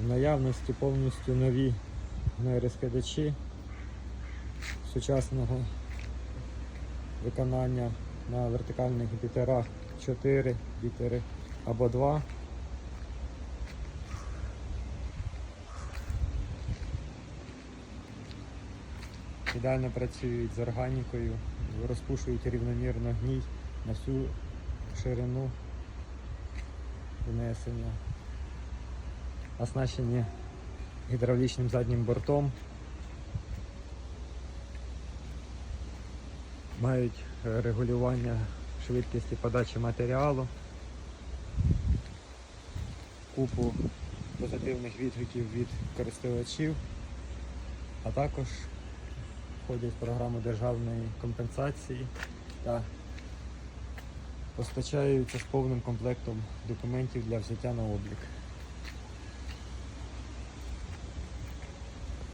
В наявності повністю нові розкидачі сучасного виконання на вертикальних бітерах 4 бітери або 2. Ідеально працюють з органікою, розпушують рівномірно гній на всю ширину внесення. Оснащені гідравлічним заднім бортом. Мають регулювання швидкості подачі матеріалу, купу позитивних відгуків від користувачів, а також входять в програму державної компенсації та постачаються з повним комплектом документів для взяття на облік.